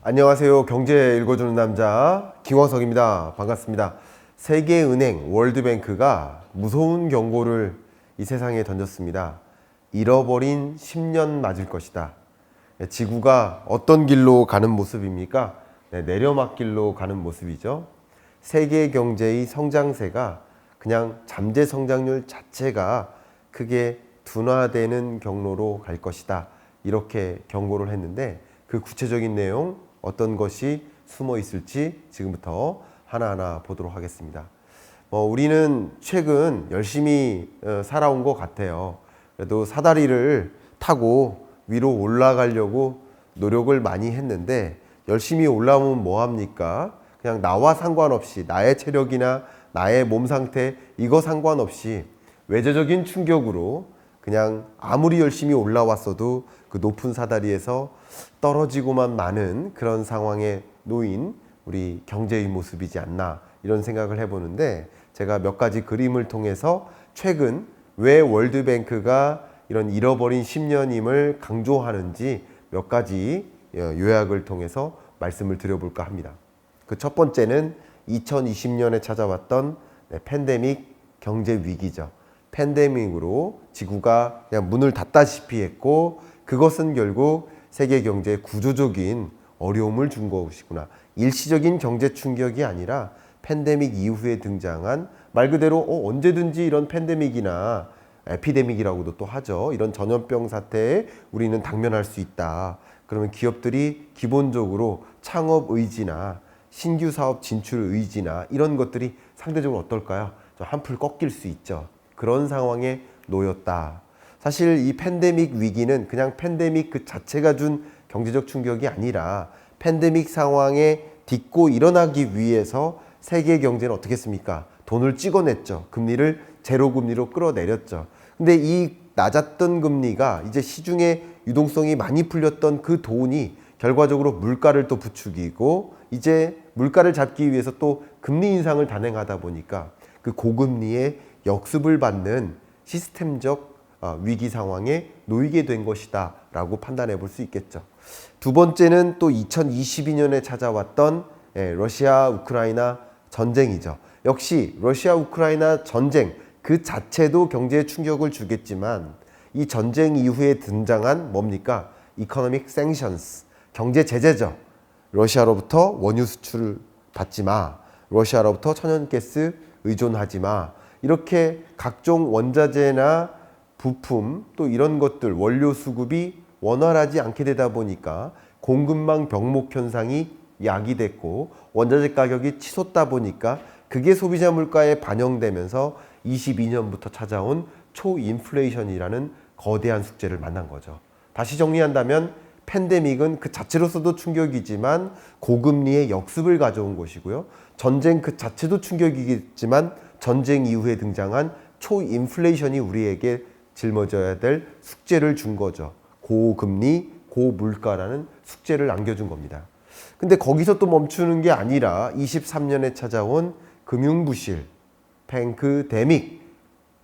안녕하세요. 경제 읽어주는 남자 김광석입니다. 반갑습니다. 세계은행 월드뱅크가 무서운 경고를 이 세상에 던졌습니다. 잃어버린 10년 맞을 것이다. 네, 지구가 어떤 길로 가는 모습입니까? 네, 내려막길로 가는 모습이죠. 세계 경제의 성장세가 그냥 잠재 성장률 자체가 크게 둔화되는 경로로 갈 것이다. 이렇게 경고를 했는데 그 구체적인 내용 어떤 것이 숨어 있을지 지금부터 하나하나 보도록 하겠습니다. 어, 우리는 최근 열심히 어, 살아온 것 같아요. 그래도 사다리를 타고 위로 올라가려고 노력을 많이 했는데 열심히 올라오면 뭐 합니까? 그냥 나와 상관없이 나의 체력이나 나의 몸 상태 이거 상관없이 외재적인 충격으로 그냥 아무리 열심히 올라왔어도 그 높은 사다리에서 떨어지고만 마는 그런 상황에 놓인 우리 경제의 모습이지 않나 이런 생각을 해보는데 제가 몇 가지 그림을 통해서 최근 왜 월드뱅크가 이런 잃어버린 10년임을 강조하는지 몇 가지 어, 요약을 통해서 말씀을 드려볼까 합니다. 그 첫 번째는 2020년에 찾아왔던 네, 팬데믹 경제 위기죠. 팬데믹으로 지구가 그냥 문을 닫다시피 했고 그것은 결국 세계 경제에 구조적인 어려움을 준 것이구나. 일시적인 경제 충격이 아니라 팬데믹 이후에 등장한 말 그대로 어, 언제든지 이런 팬데믹이나 에피데믹이라고도 또 하죠. 이런 전염병 사태에 우리는 당면할 수 있다. 그러면 기업들이 기본적으로 창업 의지나 신규 사업 진출 의지나 이런 것들이 상대적으로 어떨까요? 좀 한풀 꺾일 수 있죠. 그런 상황에 놓였다. 사실 이 팬데믹 위기는 그냥 팬데믹 그 자체가 준 경제적 충격이 아니라 팬데믹 상황에 딛고 일어나기 위해서 세계 경제는 어떻게 했습니까? 돈을 찍어냈죠. 금리를 제로 금리로 끌어내렸죠. 근데 이 낮았던 금리가 이제 시중에 유동성이 많이 풀렸던 그 돈이 결과적으로 물가를 또 부추기고 이제 물가를 잡기 위해서 또 금리 인상을 단행하다 보니까 그 고금리의 역습을 받는 시스템적 어, 위기 상황에 놓이게 된 것이다 라고 판단해 볼 수 있겠죠. 두 번째는 또 2022년에 찾아왔던 예, 러시아 우크라이나 전쟁이죠. 역시 러시아 우크라이나 전쟁 그 자체도 경제에 충격을 주겠지만 이 전쟁 이후에 등장한 뭡니까? 이코노믹 생션스 경제 제재죠. 러시아로부터 원유 수출을 받지 마. 러시아로부터 천연가스 의존하지 마. 이렇게 각종 원자재나 부품 또 이런 것들 원료 수급이 원활하지 않게 되다 보니까 공급망 병목 현상이 야기됐고 원자재 가격이 치솟다 보니까 그게 소비자 물가에 반영되면서 22년부터 찾아온 초인플레이션이라는 거대한 숙제를 만난 거죠. 다시 정리한다면 팬데믹은 그 자체로서도 충격이지만 고금리의 역습을 가져온 것이고요. 전쟁 그 자체도 충격이겠지만 전쟁 이후에 등장한 초인플레이션이 우리에게 짊어져야 될 숙제를 준 거죠. 고금리, 고물가라는 숙제를 안겨준 겁니다. 근데 거기서 또 멈추는 게 아니라 23년에 찾아온 금융부실, 뱅크데믹,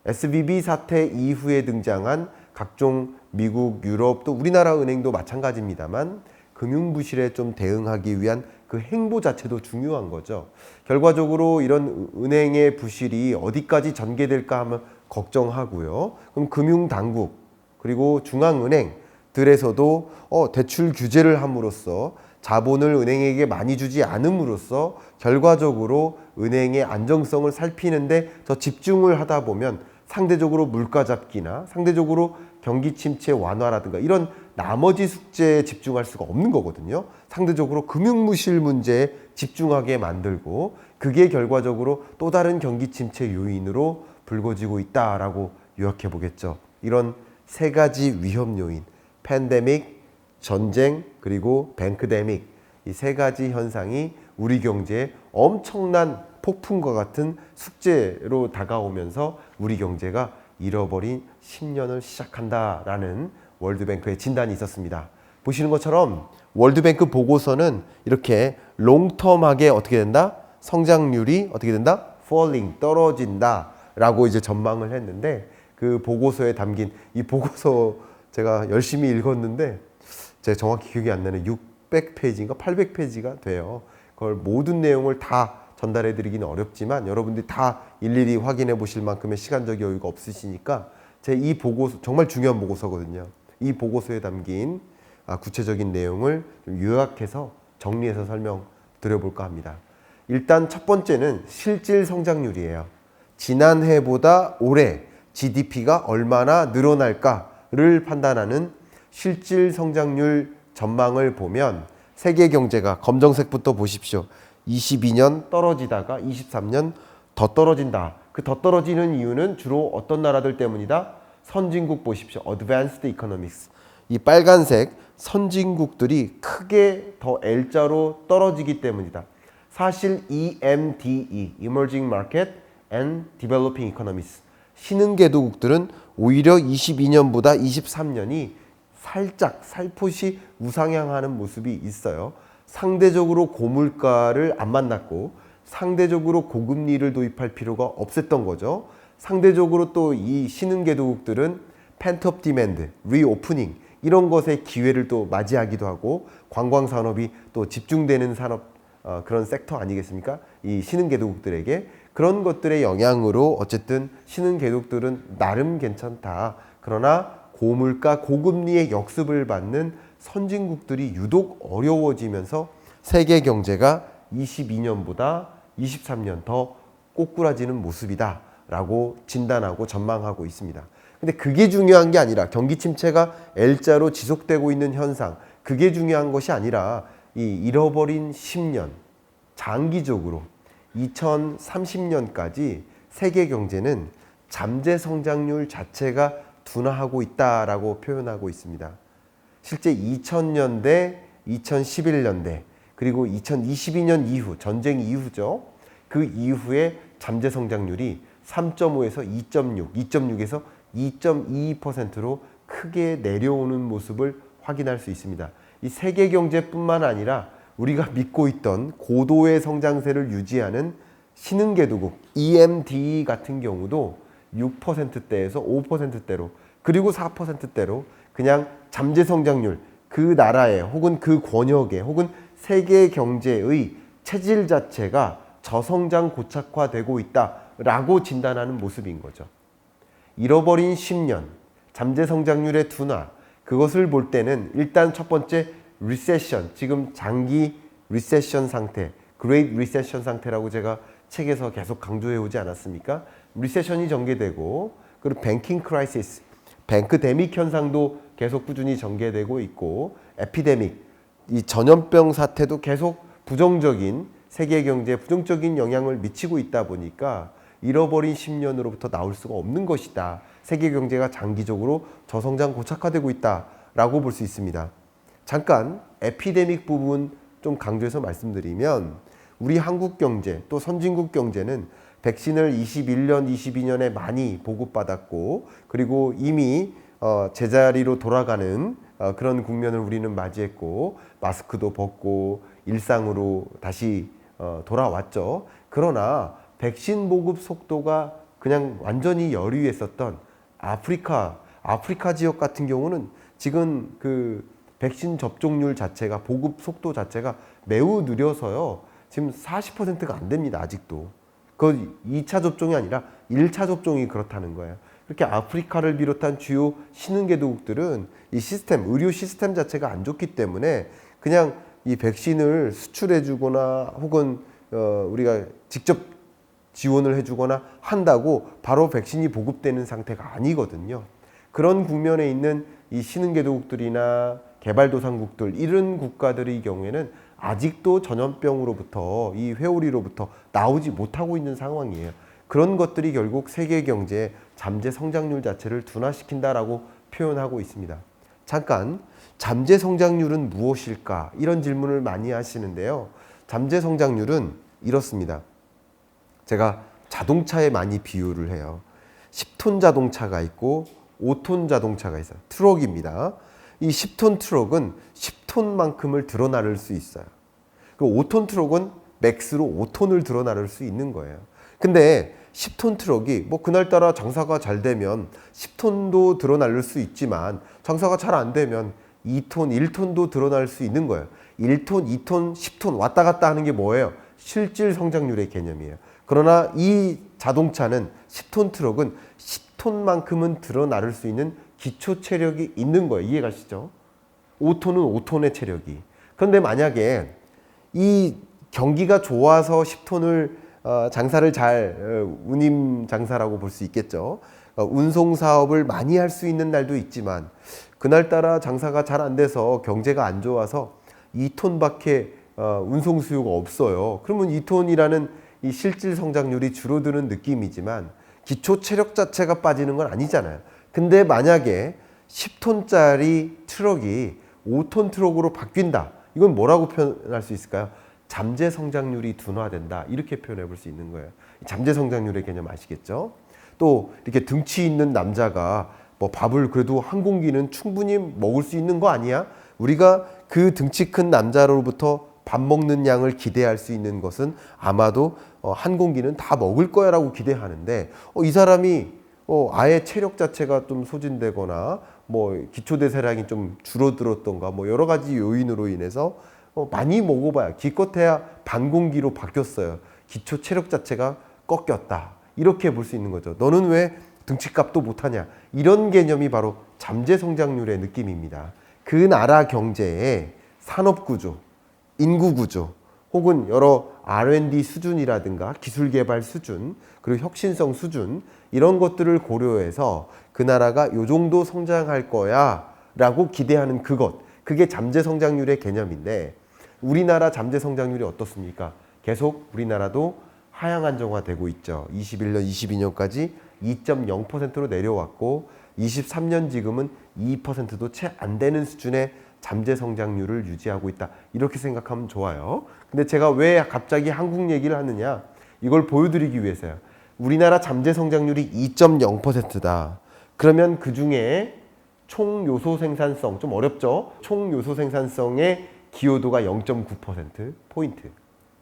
SVB 사태 이후에 등장한 각종 미국, 유럽 또 우리나라 은행도 마찬가지입니다만 금융부실에 좀 대응하기 위한 그 행보 자체도 중요한 거죠. 결과적으로 이런 은행의 부실이 어디까지 전개될까 하면 걱정하고요. 그럼 금융당국 그리고 중앙은행들에서도 어, 대출 규제를 함으로써 자본을 은행에게 많이 주지 않음으로써 결과적으로 은행의 안정성을 살피는데 더 집중을 하다 보면 상대적으로 물가 잡기나 상대적으로 경기 침체 완화라든가 이런 나머지 숙제에 집중할 수가 없는 거거든요. 상대적으로 금융 무실 문제에 집중하게 만들고 그게 결과적으로 또 다른 경기 침체 요인으로 불거지고 있다라고 요약해 보겠죠. 이런 세 가지 위험 요인, 팬데믹, 전쟁, 그리고 뱅크데믹 이 세 가지 현상이 우리 경제에 엄청난 폭풍과 같은 숙제로 다가오면서 우리 경제가 잃어버린 10년을 시작한다라는 월드뱅크의 진단이 있었습니다. 보시는 것처럼 월드뱅크 보고서는 이렇게 롱텀하게 어떻게 된다? 성장률이 어떻게 된다? falling 떨어진다 라고 이제 전망을 했는데 그 보고서에 담긴 이 보고서 제가 열심히 읽었는데 제가 정확히 기억이 안 나는 600페이지인가 800페이지가 돼요. 그걸 모든 내용을 다 전달해 드리기는 어렵지만 여러분들이 다 일일이 확인해 보실 만큼의 시간적 여유가 없으시니까 제 이 보고서 정말 중요한 보고서거든요. 이 보고서에 담긴 아, 구체적인 내용을 좀 요약해서 정리해서 설명 드려볼까 합니다. 일단 첫 번째는 실질 성장률이에요. 지난해보다 올해 GDP가 얼마나 늘어날까를 판단하는 실질 성장률 전망을 보면 세계 경제가 검정색부터 보십시오. 22년 떨어지다가 23년 더 떨어진다. 그 더 떨어지는 이유는 주로 어떤 나라들 때문이다? 선진국 보십시오. Advanced Economics. 이 빨간색 선진국들이 크게 더 L자로 떨어지기 때문이다. 사실 EMDE, Emerging Market and Developing Economies. 신흥개도국들은 오히려 22년보다 23년이 살짝 살포시 우상향하는 모습이 있어요. 상대적으로 고물가를 안 만났고 상대적으로 고금리를 도입할 필요가 없었던 거죠. 상대적으로 또 이 신흥개도국들은 펜트업 디맨드, 리오프닝 이런 것의 기회를 또 맞이하기도 하고 관광 산업이 또 집중되는 산업 어, 그런 섹터 아니겠습니까? 이 신흥개도국들에게 그런 것들의 영향으로 어쨌든 신흥개도국들은 나름 괜찮다. 그러나 고물가 고금리의 역습을 받는 선진국들이 유독 어려워지면서 세계 경제가 22년보다 23년 더 꼬꾸라지는 모습이다 라고 진단하고 전망하고 있습니다. 근데 그게 중요한 게 아니라 경기 침체가 L자로 지속되고 있는 현상, 그게 중요한 것이 아니라 이 잃어버린 10년, 장기적으로 2030년까지 세계 경제는 잠재 성장률 자체가 둔화하고 있다라고 표현하고 있습니다. 실제 2000년대, 2011년대, 그리고 2022년 이후, 전쟁 이후죠. 그 이후에 잠재 성장률이 3.5에서 2.6, 2.6에서 2.22%로 크게 내려오는 모습을 확인할 수 있습니다. 이 세계 경제뿐만 아니라 우리가 믿고 있던 고도의 성장세를 유지하는 신흥개도국 EMD 같은 경우도 6%대에서 5%대로 그리고 4%대로 그냥 잠재 성장률 그 나라의 혹은 그 권역의 혹은 세계 경제의 체질 자체가 저성장 고착화되고 있다라고 진단하는 모습인 거죠. 잃어버린 10년 잠재 성장률의 둔화 그것을 볼 때는 일단 첫 번째 리세션 지금 장기 리세션 상태 그레이트 리세션 상태라고 제가 책에서 계속 강조해 오지 않았습니까? 리세션이 전개되고 그리고 뱅킹 크라이시스 뱅크 데믹 현상도 계속 꾸준히 전개되고 있고 에피데믹 이 전염병 사태도 계속 부정적인 세계 경제에 부정적인 영향을 미치고 있다 보니까 잃어버린 10년으로부터 나올 수가 없는 것이다. 세계 경제가 장기적으로 저성장 고착화되고 있다라고 볼 수 있습니다. 잠깐 에피데믹 부분 좀 강조해서 말씀드리면 우리 한국 경제 또 선진국 경제는 백신을 21년, 22년에 많이 보급받았고 그리고 이미 어, 제자리로 돌아가는 어, 그런 국면을 우리는 맞이했고 마스크도 벗고 일상으로 다시 어, 돌아왔죠. 그러나 백신 보급 속도가 그냥 완전히 열의했었던 아프리카 아프리카 지역 같은 경우는 지금 그 백신 접종률 자체가 보급 속도 자체가 매우 느려서요. 지금 40%가 안 됩니다. 아직도. 그 2차 접종이 아니라 1차 접종이 그렇다는 거예요. 그렇게 아프리카를 비롯한 주요 신흥개도국들은 이 시스템, 의료 시스템 자체가 안 좋기 때문에 그냥 이 백신을 수출해 주거나 혹은 어 우리가 직접 지원을 해 주거나 한다고 바로 백신이 보급되는 상태가 아니거든요. 그런 국면에 있는 이 신흥개도국들이나 개발도상국들 이런 국가들의 경우에는 아직도 전염병으로부터 이 회오리로부터 나오지 못하고 있는 상황이에요. 그런 것들이 결국 세계 경제의 잠재 성장률 자체를 둔화시킨다라고 표현하고 있습니다. 잠깐 잠재 성장률은 무엇일까? 이런 질문을 많이 하시는데요. 잠재 성장률은 이렇습니다. 제가 자동차에 많이 비유를 해요. 10톤 자동차가 있고 5톤 자동차가 있어요. 트럭입니다. 이 10톤 트럭은 10톤만큼을 드러나를 수 있어요. 그 5톤 트럭은 맥스로 5톤을 드러나를 수 있는 거예요. 근데 10톤 트럭이 뭐 그날따라 장사가 잘 되면 10톤도 드러날 수 있지만 장사가 잘 안 되면 2톤, 1톤도 드러날 수 있는 거예요. 1톤, 2톤, 10톤 왔다 갔다 하는 게 뭐예요? 실질 성장률의 개념이에요. 그러나 이 자동차는 10톤 트럭은 10톤만큼은 드러나를 수 있는 기초 체력이 있는 거예요. 이해가시죠? 5톤은 5톤의 체력이. 그런데 만약에 이 경기가 좋아서 10톤을 어, 장사를 잘 어, 운임 장사라고 볼 수 있겠죠. 어, 운송 사업을 많이 할 수 있는 날도 있지만 그날따라 장사가 잘 안 돼서 경제가 안 좋아서 2톤밖에 어, 운송 수요가 없어요. 그러면 2톤이라는 이 실질 성장률이 줄어드는 느낌이지만 기초 체력 자체가 빠지는 건 아니잖아요. 근데 만약에 10톤짜리 트럭이 5톤 트럭으로 바뀐다. 이건 뭐라고 표현할 수 있을까요? 잠재 성장률이 둔화된다. 이렇게 표현해 볼 수 있는 거예요. 잠재 성장률의 개념 아시겠죠? 또 이렇게 등치 있는 남자가 뭐 밥을 그래도 한 공기는 충분히 먹을 수 있는 거 아니야? 우리가 그 등치 큰 남자로부터 밥 먹는 양을 기대할 수 있는 것은 아마도 어, 한 공기는 다 먹을 거야라고 기대하는데 어, 이 사람이 어, 아예 체력 자체가 좀 소진되거나 뭐 기초 대사량이 좀 줄어들었던가 뭐 여러 가지 요인으로 인해서 어, 많이 먹어봐야 기껏해야 반 공기로 바뀌었어요. 기초 체력 자체가 꺾였다. 이렇게 볼 수 있는 거죠. 너는 왜 등치값도 못하냐? 이런 개념이 바로 잠재 성장률의 느낌입니다. 그 나라 경제의 산업 구조, 인구 구조, 혹은 여러 R&D 수준이라든가 기술 개발 수준, 그리고 혁신성 수준 이런 것들을 고려해서 그 나라가 요 정도 성장할 거야 라고 기대하는 그것. 그게 잠재 성장률의 개념인데 우리나라 잠재 성장률이 어떻습니까? 계속 우리나라도 하향 안정화되고 있죠. 21년, 22년까지 2.0%로 내려왔고 23년 지금은 2%도 채 안 되는 수준의 잠재 성장률을 유지하고 있다. 이렇게 생각하면 좋아요. 근데 제가 왜 갑자기 한국 얘기를 하느냐? 이걸 보여드리기 위해서요. 우리나라 잠재 성장률이 2.0%다. 그러면 그 중에 총 요소 생산성 좀 어렵죠? 총 요소 생산성의 기여도가 0.9% 포인트.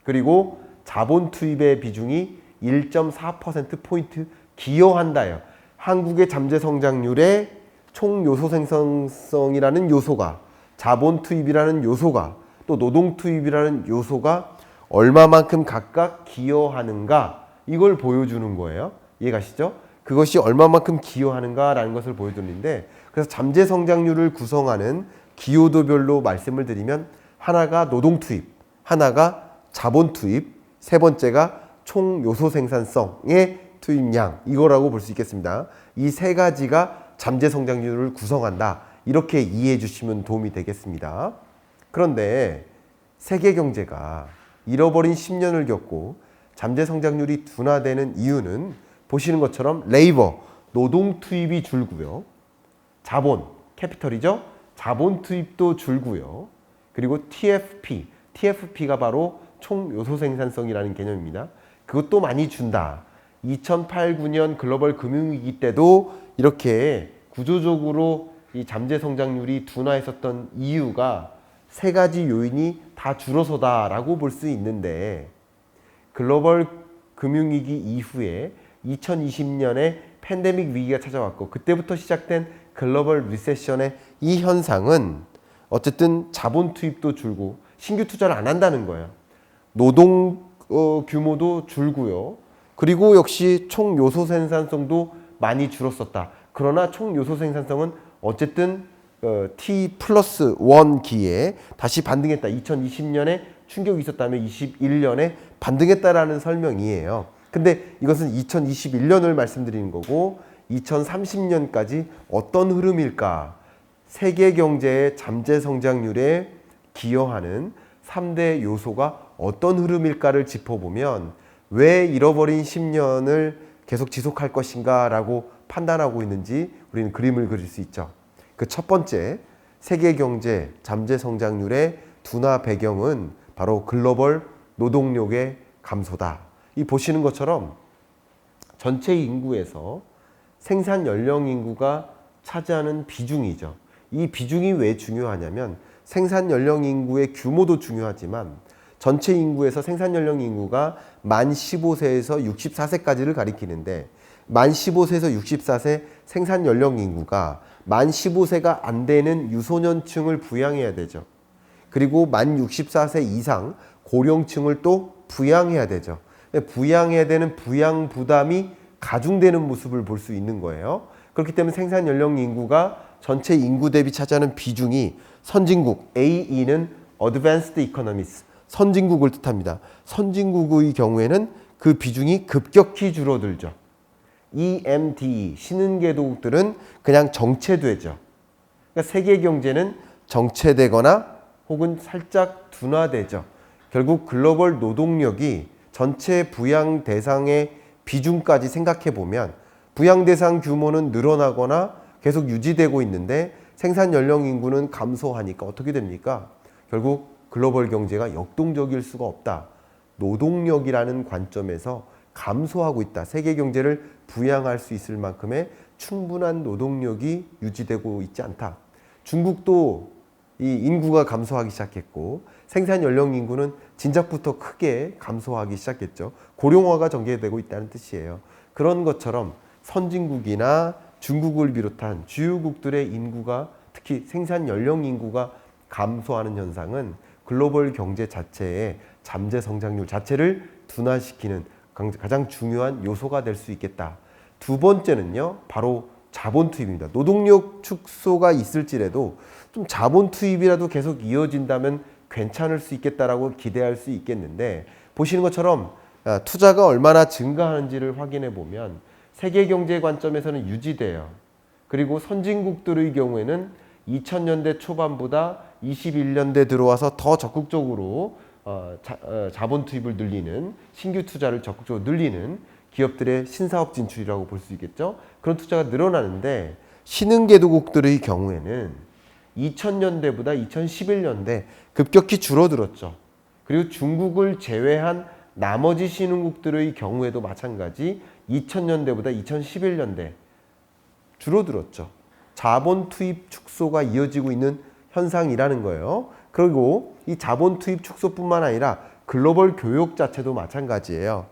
그리고 자본 투입의 비중이 1.4% 포인트 기여한다요. 한국의 잠재 성장률의 총 요소 생산성이라는 요소가 자본 투입이라는 요소가 또 노동 투입이라는 요소가 얼마만큼 각각 기여하는가 이걸 보여주는 거예요. 이해가시죠? 그것이 얼마만큼 기여하는가라는 것을 보여주는데 그래서 잠재 성장률을 구성하는 기여도별로 말씀을 드리면 하나가 노동 투입, 하나가 자본 투입, 세 번째가 총 요소 생산성의 투입량 이거라고 볼 수 있겠습니다. 이 세 가지가 잠재 성장률을 구성한다. 이렇게 이해해 주시면 도움이 되겠습니다. 그런데 세계 경제가 잃어버린 10년을 겪고 잠재 성장률이 둔화되는 이유는 보시는 것처럼 레이버 노동 투입이 줄고요. 자본 캐피털이죠. 자본 투입도 줄고요. 그리고 TFP TFP가 바로 총 요소 생산성이라는 개념입니다. 그것도 많이 준다. 2008, 9년 글로벌 금융위기 때도 이렇게 구조적으로 이 잠재 성장률이 둔화했었던 이유가 세 가지 요인이 다 줄어서다라고 볼 수 있는데 글로벌 금융위기 이후에 2020년에 팬데믹 위기가 찾아왔고 그때부터 시작된 글로벌 리세션의 이 현상은 어쨌든 자본 투입도 줄고 신규 투자를 안 한다는 거예요. 노동 어, 규모도 줄고요. 그리고 역시 총 요소 생산성도 많이 줄었었다. 그러나 총 요소 생산성은 어쨌든 어, T 플러스 원 기에 다시 반등했다. 2020년에 충격이 있었다면 21년에 반등했다라는 설명이에요. 근데 이것은 2021년을 말씀드리는 거고 2030년까지 어떤 흐름일까? 세계 경제의 잠재 성장률에 기여하는 3대 요소가 어떤 흐름일까를 짚어보면 왜 잃어버린 10년을 계속 지속할 것인가 라고 판단하고 있는지 우리는 그림을 그릴 수 있죠. 그 첫 번째 세계 경제 잠재 성장률의 둔화 배경은 바로 글로벌 노동력의 감소다. 이 보시는 것처럼 전체 인구에서 생산 연령 인구가 차지하는 비중이죠. 이 비중이 왜 중요하냐면 생산 연령 인구의 규모도 중요하지만 전체 인구에서 생산 연령 인구가 만 15세에서 64세까지를 가리키는데 만 15세에서 64세 생산 연령 인구가 만 15세가 안 되는 유소년층을 부양해야 되죠. 그리고 만 64세 이상 고령층을 또 부양해야 되죠. 부양해야 되는 부양 부담이 가중되는 모습을 볼 수 있는 거예요. 그렇기 때문에 생산 연령 인구가 전체 인구 대비 차지하는 비중이 선진국 AE는 Advanced Economies 선진국을 뜻합니다. 선진국의 경우에는 그 비중이 급격히 줄어들죠. EMD 신흥계도국들은 그냥 정체되죠. 그러니까 세계 경제는 정체되거나 혹은 살짝 둔화되죠. 결국 글로벌 노동력이 전체 부양 대상의 비중까지 생각해 보면 부양 대상 규모는 늘어나거나 계속 유지되고 있는데 생산 연령 인구는 감소하니까 어떻게 됩니까? 결국 글로벌 경제가 역동적일 수가 없다. 노동력이라는 관점에서 감소하고 있다. 세계 경제를 부양할 수 있을 만큼의 충분한 노동력이 유지되고 있지 않다. 중국도 이 인구가 감소하기 시작했고 생산 연령 인구는 진작부터 크게 감소하기 시작했죠. 고령화가 전개되고 있다는 뜻이에요. 그런 것처럼 선진국이나 중국을 비롯한 주요국들의 인구가 특히 생산 연령 인구가 감소하는 현상은 글로벌 경제 자체의 잠재 성장률 자체를 둔화시키는 가장 중요한 요소가 될 수 있겠다. 두 번째는요, 바로 자본 투입입니다. 노동력 축소가 있을지라도 좀 자본 투입이라도 계속 이어진다면 괜찮을 수 있겠다라고 기대할 수 있겠는데 보시는 것처럼 아, 투자가 얼마나 증가하는지를 확인해 보면 세계 경제 관점에서는 유지돼요. 그리고 선진국들의 경우에는 2000년대 초반보다 21년대 들어와서 더 적극적으로 어, 자, 어, 자본 투입을 늘리는 신규 투자를 적극적으로 늘리는 기업들의 신사업 진출이라고 볼 수 있겠죠. 그런 투자가 늘어나는데 신흥개도국들의 경우에는 2000년대보다 2011년대 급격히 줄어들었죠. 그리고 중국을 제외한 나머지 신흥국들의 경우에도 마찬가지 2000년대보다 2011년대 줄어들었죠. 자본 투입 축소가 이어지고 있는 현상이라는 거예요. 그리고 이 자본 투입 축소뿐만 아니라 글로벌 교육 자체도 마찬가지예요.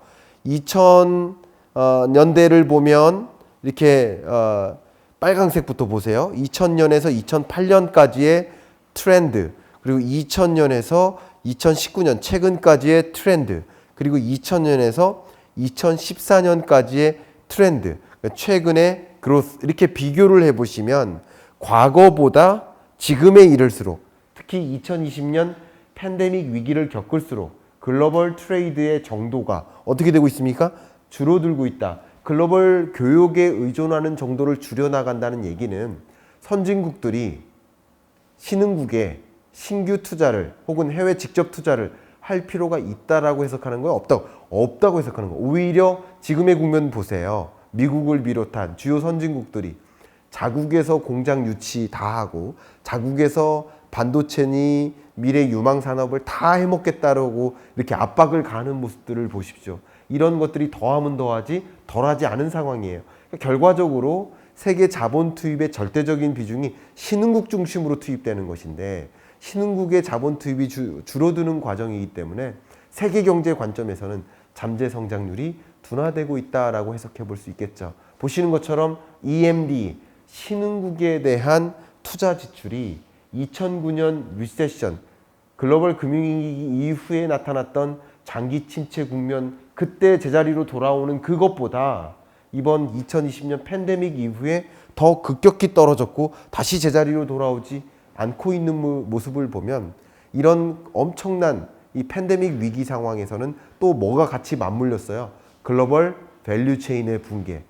2000년대를 보면 이렇게 어, 빨강색부터 보세요. 2000년에서 2008년까지의 트렌드, 그리고 2000년에서 2019년 최근까지의 트렌드, 그리고 2000년에서 2014년까지의 트렌드, 그러니까 최근의 그로스 이렇게 비교를 해보시면 과거보다 지금에 이를수록 특히 2020년 팬데믹 위기를 겪을수록 글로벌 트레이드의 정도가 어떻게 되고 있습니까? 줄어들고 있다. 글로벌 교육에 의존하는 정도를 줄여나간다는 얘기는 선진국들이 신흥국에 신규 투자를 혹은 해외 직접 투자를 할 필요가 있다라고 해석하는 거예요? 없다고 없다고 해석하는 거예요. 오히려 지금의 국면 보세요. 미국을 비롯한 주요 선진국들이 자국에서 공장 유치 다 하고 자국에서 반도체니 미래 유망 산업을 다 해먹겠다라고 이렇게 압박을 가는 모습들을 보십시오. 이런 것들이 더하면 더하지 덜하지 않은 상황이에요. 그러니까 결과적으로 세계 자본 투입의 절대적인 비중이 신흥국 중심으로 투입되는 것인데 신흥국의 자본 투입이 주, 줄어드는 과정이기 때문에 세계 경제 관점에서는 잠재 성장률이 둔화되고 있다라고 해석해 볼 수 있겠죠. 보시는 것처럼 EMD 신흥국에 대한 투자 지출이 2009년 리세션 글로벌 금융위기 이후에 나타났던 장기 침체 국면 그때 제자리로 돌아오는 그것보다 이번 2020년 팬데믹 이후에 더 급격히 떨어졌고 다시 제자리로 돌아오지 않고 있는 모습을 보면 이런 엄청난 이 팬데믹 위기 상황에서는 또 뭐가 같이 맞물렸어요. 글로벌 밸류 체인의 붕괴.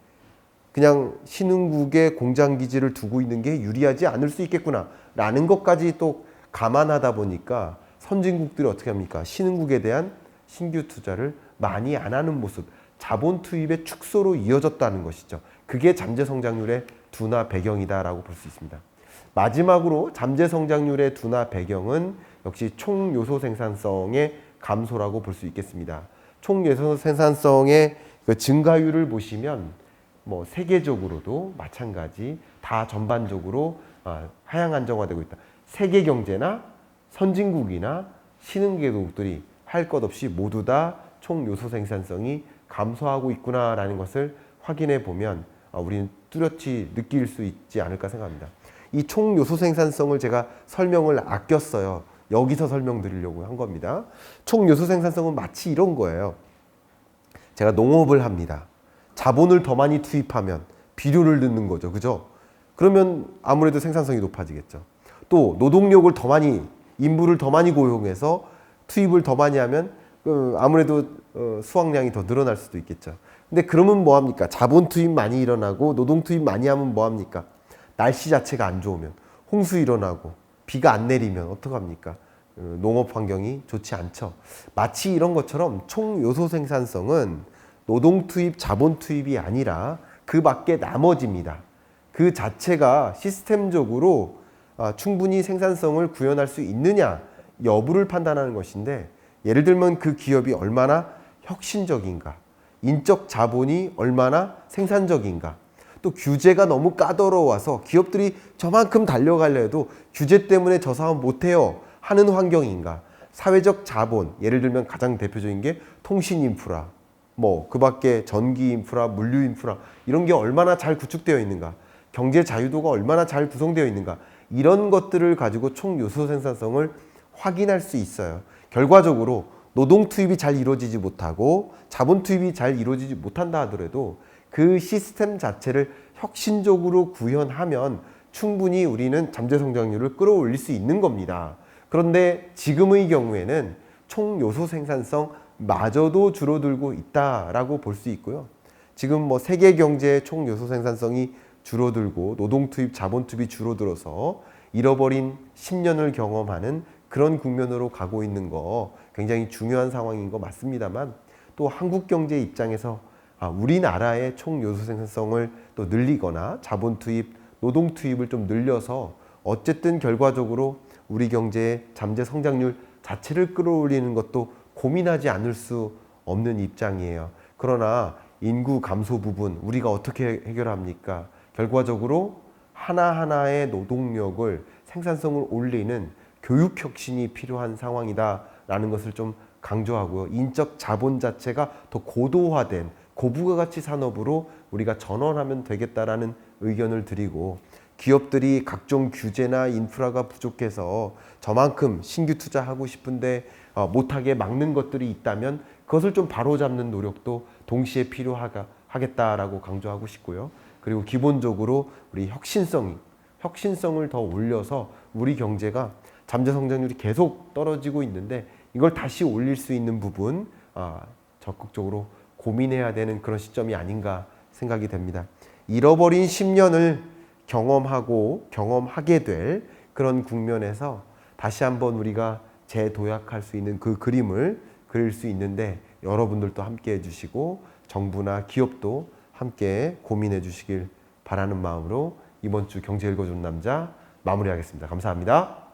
그냥 신흥국에 공장 기지를 두고 있는 게 유리하지 않을 수 있겠구나. 라는 것까지 또 감안하다 보니까 선진국들이 어떻게 합니까? 신흥국에 대한 신규 투자를 많이 안 하는 모습. 자본 투입의 축소로 이어졌다는 것이죠. 그게 잠재 성장률의 둔화 배경이다라고 볼 수 있습니다. 마지막으로 잠재 성장률의 둔화 배경은 역시 총 요소 생산성의 감소라고 볼 수 있겠습니다. 총 요소 생산성의 그 증가율을 보시면 뭐 세계적으로도 마찬가지 다 전반적으로 아, 하향 안정화되고 있다. 세계 경제나 선진국이나 신흥계국들이 할 것 없이 모두 다 총 요소 생산성이 감소하고 있구나라는 것을 확인해 보면 아, 우리는 뚜렷이 느낄 수 있지 않을까 생각합니다. 이 총 요소 생산성을 제가 설명을 아꼈어요. 여기서 설명드리려고 한 겁니다. 총 요소 생산성은 마치 이런 거예요. 제가 농업을 합니다. 자본을 더 많이 투입하면 비료를 넣는 거죠. 그죠? 그러면 아무래도 생산성이 높아지겠죠. 또 노동력을 더 많이 인부를 더 많이 고용해서 투입을 더 많이 하면 그 아무래도 어, 수확량이 더 늘어날 수도 있겠죠. 근데 그러면 뭐 합니까? 자본 투입 많이 일어나고 노동 투입 많이 하면 뭐 합니까? 날씨 자체가 안 좋으면 홍수 일어나고 비가 안 내리면 어떡합니까? 어, 농업 환경이 좋지 않죠. 마치 이런 것처럼 총 요소 생산성은 노동 투입, 자본 투입이 아니라 그 밖에 나머지입니다. 그 자체가 시스템적으로 아, 충분히 생산성을 구현할 수 있느냐 여부를 판단하는 것인데 예를 들면 그 기업이 얼마나 혁신적인가, 인적 자본이 얼마나 생산적인가, 또 규제가 너무 까다로워서 기업들이 저만큼 달려가려 해도 규제 때문에 저 사업 못해요 하는 환경인가, 사회적 자본, 예를 들면 가장 대표적인 게 통신 인프라, 뭐 그 밖에 전기 인프라, 물류 인프라 이런 게 얼마나 잘 구축되어 있는가, 경제 자유도가 얼마나 잘 구성되어 있는가 이런 것들을 가지고 총 요소 생산성을 확인할 수 있어요. 결과적으로 노동 투입이 잘 이루어지지 못하고 자본 투입이 잘 이루어지지 못한다 하더라도 그 시스템 자체를 혁신적으로 구현하면 충분히 우리는 잠재 성장률을 끌어올릴 수 있는 겁니다. 그런데 지금의 경우에는 총 요소 생산성 마저도 줄어들고 있다라고 볼 수 있고요. 지금 뭐 세계 경제의 총 요소 생산성이 줄어들고 노동 투입, 자본 투입이 줄어들어서 잃어버린 10년을 경험하는 그런 국면으로 가고 있는 거 굉장히 중요한 상황인 거 맞습니다만 또 한국 경제 입장에서 아, 우리나라의 총 요소 생산성을 또 늘리거나 자본 투입, 노동 투입을 좀 늘려서 어쨌든 결과적으로 우리 경제의 잠재 성장률 자체를 끌어올리는 것도 고민하지 않을 수 없는 입장이에요. 그러나 인구 감소 부분 우리가 어떻게 해결합니까? 결과적으로 하나하나의 노동력을 생산성을 올리는 교육 혁신이 필요한 상황이다라는 것을 좀 강조하고요. 인적 자본 자체가 더 고도화된 고부가 가치 산업으로 우리가 전환하면 되겠다라는 의견을 드리고 기업들이 각종 규제나 인프라가 부족해서 저만큼 신규 투자하고 싶은데 어, 못하게 막는 것들이 있다면 그것을 좀 바로잡는 노력도 동시에 필요하겠다라고 강조하고 싶고요. 그리고 기본적으로 우리 혁신성이 혁신성을 더 올려서 우리 경제가 잠재 성장률이 계속 떨어지고 있는데 이걸 다시 올릴 수 있는 부분 아, 적극적으로 고민해야 되는 그런 시점이 아닌가 생각이 됩니다. 잃어버린 10년을 경험하고 경험하게 될 그런 국면에서 다시 한번 우리가 재도약할 수 있는 그 그림을 그릴 수 있는데 여러분들도 함께 해주시고 정부나 기업도 함께 고민해 주시길 바라는 마음으로 이번 주 경제 읽어주는 남자 마무리하겠습니다. 감사합니다.